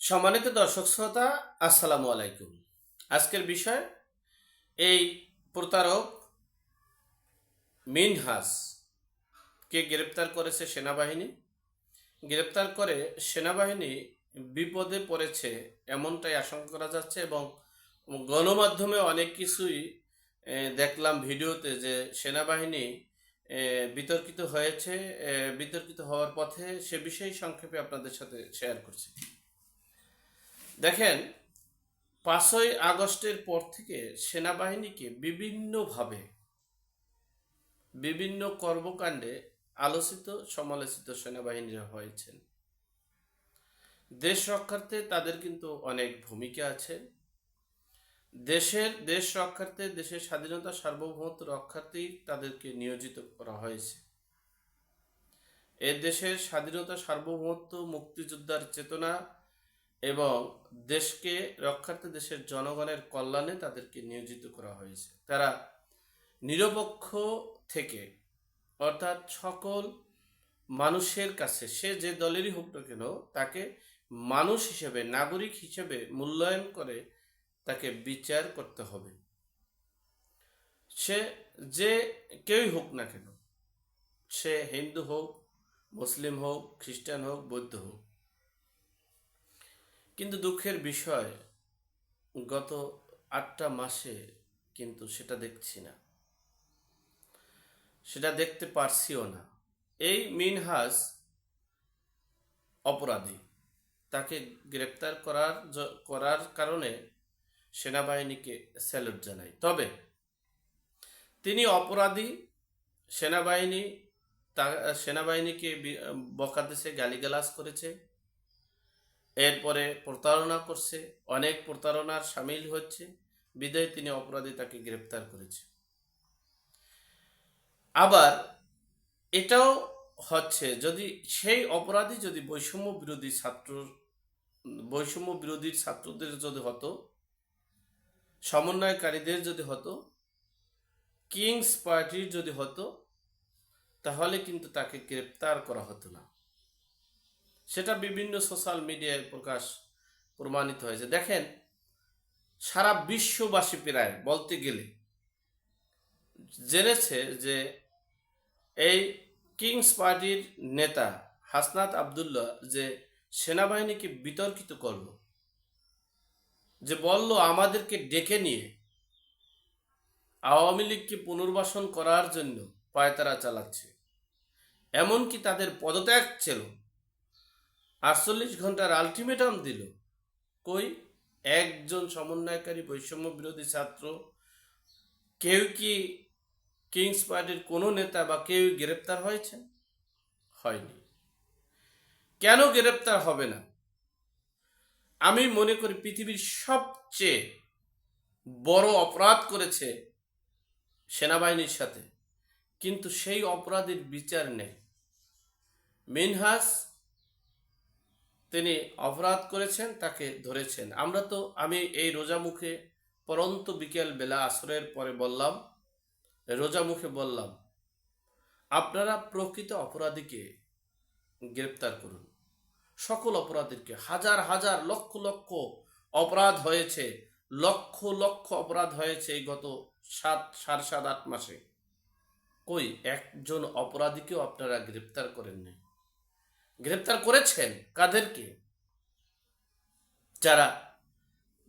সম্মানিত দর্শক শ্রোতা, আসসালামু আলাইকুম। আজকের বিষয়, এই প্রতারক মিনহাস কে গ্রেপ্তার করেছে সেনাবাহিনী। গ্রেপ্তার করে সেনাবাহিনী বিপদে পড়েছে এমনটাই আশঙ্কা করা যাচ্ছে এবং গণমাধ্যমে অনেক কিছুই দেখলাম ভিডিওতে যে সেনাবাহিনী বিতর্কিত হয়েছে বিতর্কিত হওয়ার পথে সে বিষয়ে সংক্ষেপে আপনাদের সাথে শেয়ার করছি। দেখেন, পাঁচই আগস্টের পর থেকে সেনাবাহিনীকে বিভিন্নভাবে, বিভিন্ন কর্মকাণ্ডে আলোচিত, সমালোচিত সেনাবাহিনীরা হয়েছেন। দেশ রক্ষার্থে তাদের কিন্তু অনেক ভূমিকা আছে। দেশের, দেশ রক্ষার্থে দেশের স্বাধীনতা সার্বভৌমত্ব রক্ষার্থেই তাদেরকে নিয়োজিত করা হয়েছে। এ দেশের স্বাধীনতা সার্বভৌমত্ব মুক্তিযোদ্ধার চেতনা এবং দেশকে রক্ষার্থে দেশের জনগণের কল্যাণে তাদেরকে নিয়োজিত করা হয়েছে। তারা নিরপেক্ষ থেকে, অর্থাৎ সকল মানুষের কাছে, সে যে দলেরই হোক না কেন, তাকে মানুষ হিসেবে, নাগরিক হিসেবে মূল্যায়ন করে তাকে বিচার করতে হবে। সে যে কেউই হোক না কেন, সে হিন্দু হোক, মুসলিম হোক, খ্রিস্টান হোক, বৌদ্ধ হোক কিন্তু দুঃখের বিষয়, গত আটটা মাসে কিন্তু সেটা দেখছি না। সেটা দেখতে পারছিও না। এই মিনহাজ অপরাধী। তাকে গ্রেপ্তার করার করার কারণে সেনাবাহিনীকে স্যালুট জানাই। তবে তিনি অপরাধী, সেনাবাহিনী তা, সেনাবাহিনীকে বি- বকাদেশে গালিগালাজ করেছে। এরপরে প্রতারণা করছে, অনেক প্রতারণার সামিল হচ্ছে, বিদায় তিনি অপরাধী তাকে গ্রেপ্তার করেছে। আবার এটাও হচ্ছে, যদি সেই অপরাধী যদি বৈষম্য বিরোধী ছাত্র, বৈষম্য বিরোধী ছাত্রদের যদি হতো, সমন্বয়কারীদের যদি হতো, কিংস পার্টির যদি হতো, তাহলে কিন্তু তাকে গ্রেপ্তার করা হতো না। সেটা বিভিন্ন সোশ্যাল মিডিয়ায় প্রকাশ, প্রমাণিত হয়েছে। দেখেন, সারা বিশ্ববাসী প্রায় বলতে গেলে জেনেছে যে এই কিংস পার্টির নেতা হাসনাত আবদুল্লাহ যে সেনাবাহিনীকে বিতর্কিত করল, যে বলল, আমাদেরকে ডেকে নিয়ে আওয়ামী লীগকে পুনর্বাসন করার জন্য পায়তারা চালাচ্ছে। এমনকি তাদের পদত্যাগ ছিল। আটচল্লিশ ঘণ্টার আলটিমেটাম দিল। কই? একজন সমন্বয়কারী বৈষম্য বিরোধী ছাত্র, কেউ কি কিংস পার্টির কোনো নেতা বা কেউ গ্রেপ্তার হয়েছে? হয়নি। কেন গ্রেপ্তার হবে না? আমি মনে করি পৃথিবীর সবচেয়ে বড় অপরাধ করেছে সেনাবাহিনীর সাথে। কিন্তু সেই অপরাধের বিচার নেই। মিনহাস তিনি অপরাধ করেছেন, তাকে ধরেছেন। আমরা তো, আমি এই রোজা মুখে পরন্ত বিকেল বেলা আসরের পরে বললাম রোজা মুখে বললাম, আপনারা প্রকৃত অপরাধীকে গ্রেপ্তার করুন। সকল অপরাধীকে, হাজার হাজার লক্ষ লক্ষ অপরাধ হয়েছে, লক্ষ লক্ষ অপরাধ হয়েছে এই গত সাত, সাড়ে সাত, আট মাসে। কই, একজন অপরাধীকেও আপনারা গ্রেপ্তার করেন নাই গ্রেপ্তার করেছেন কাদেরকে? যারা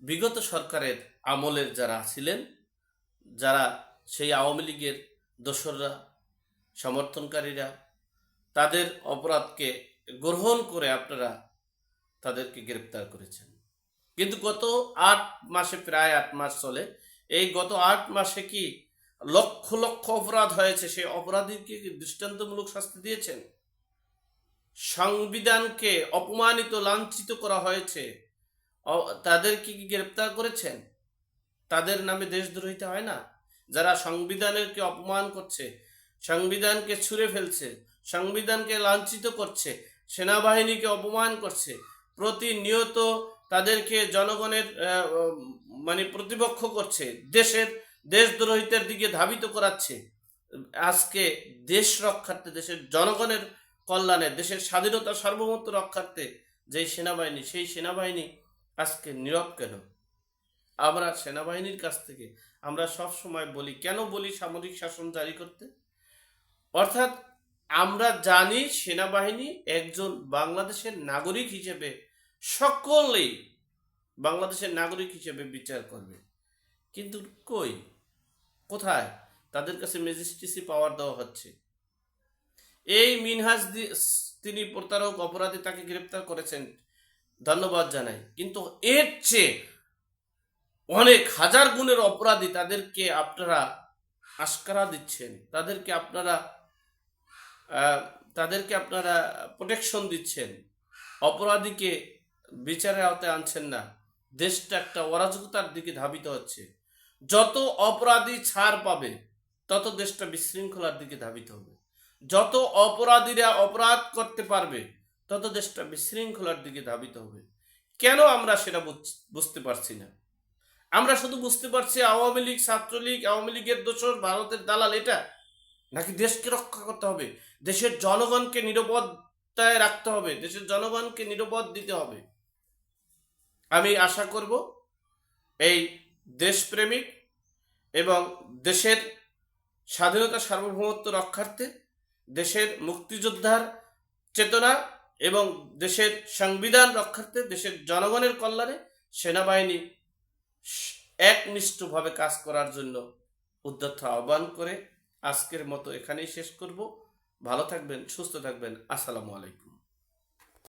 বিগত সরকারের আমলের যারা ছিলেন, যারা সেই আওয়ামী লীগের দোসররা, সমর্থনকারীরা, তাদের অপরাধকে গ্রহণ করে আপনারা তাদেরকে গ্রেপ্তার করেছেন। কিন্তু গত আট মাসে, প্রায় আট মাস চলে, এই গত আট মাসে কি লক্ষ লক্ষ অপরাধ হয়েছে? সেই অপরাধীকে দৃষ্টান্তমূলক শাস্তি দিয়েছেন? সংবিধানকে অপমানিত, লাঞ্ছিত করা হয়েছে। তাদেরকে কি গ্রেপ্তার করেছেন? তাদের নামে দেশদ্রোহিতা হয় না? যারা সংবিধানেরকে অপমান করছে, সংবিধানকে ছুঁড়ে ফেলছে, সংবিধানকে লাঞ্ছিত করছে, সেনাবাহিনীকে অপমান করছে, প্রতিনিয়ত তাদেরকে জনগণের মানে প্রতিপক্ষ করছে, দেশের দেশদ্রোহিতের দিকে ধাবিত করাচ্ছে। আজকে দেশ রক্ষার্থে, দেশের জনগণের কল্যাণে, দেশের স্বাধীনতা সার্বভৌমত্ব রক্ষার্থে যেই সেনাবাহিনী, সেই সেনাবাহিনী আজকে নীরব কেন? আমরা সেনাবাহিনীর কাছ থেকে আমরা সব সময় বলি, কেন বলি সামরিক শাসন জারি করতে? অর্থাৎ আমরা জানি সেনাবাহিনী একজন বাংলাদেশের নাগরিক হিসেবে সকলেই বাংলাদেশের নাগরিক হিসেবে বিচার করবে। কিন্তু কই? কোথায়? তাদের কাছে ম্যাজিস্ট্রেসি পাওয়ার দেওয়া হচ্ছে। এই মিনহাজ তিনি প্রতারক অপরাধী তাকে গ্রেপ্তার করেছেন। ধন্যবাদ জানাই। কিন্তু এর চেয়ে অনেক হাজার গুণের অপরাধী তাদেরকে আপনারা আস্কারা দিচ্ছেন। তাদেরকে আপনারা তাদেরকে আপনারা প্রোটেকশন দিচ্ছেন। অপরাধীকে বিচারের আওতায় আনছেন না। দেশটা একটা অরাজকতার দিকে ধাবিত হচ্ছে। যত অপরাধী ছাড় পাবে, তত দেশটা বিশৃঙ্খলার দিকে ধাবিত হবে। যত অপরাধীরা অপরাধ করতে পারবে, তত দেশটা বিশৃঙ্খলার দিকে ধাবিত হবে। কেন আমরা সেটা বুঝ- বুঝতে পারছি না? আমরা শুধু বুঝতে পারছি আওয়ামী লীগ, ছাত্রলীগ, আওয়ামী লীগের দোষর, ভারতের দালাল এটা? নাকি দেশকে রক্ষা করতে হবে? দেশের জনগণকে নিরাপত্তায় রাখতে হবে। দেশের জনগণকে নিরাপদ দিতে হবে। আমি আশা করব এই দেশপ্রেমিক এবং দেশের স্বাধীনতা সার্বভৌমত্ব রক্ষার্থে দেশের মুক্তিযোদ্ধার চেতনা এবং দেশের সংবিধান রক্ষার্থে দেশের জনগণের কল্যাণে সেনাবাহিনী একনিষ্ঠভাবে কাজ করার জন্য উদ্যত আহ্বান করে আজকের মতো এখানেই শেষ করব। ভালো থাকবেন, সুস্থ থাকবেন। আসসালামু আলাইকুম।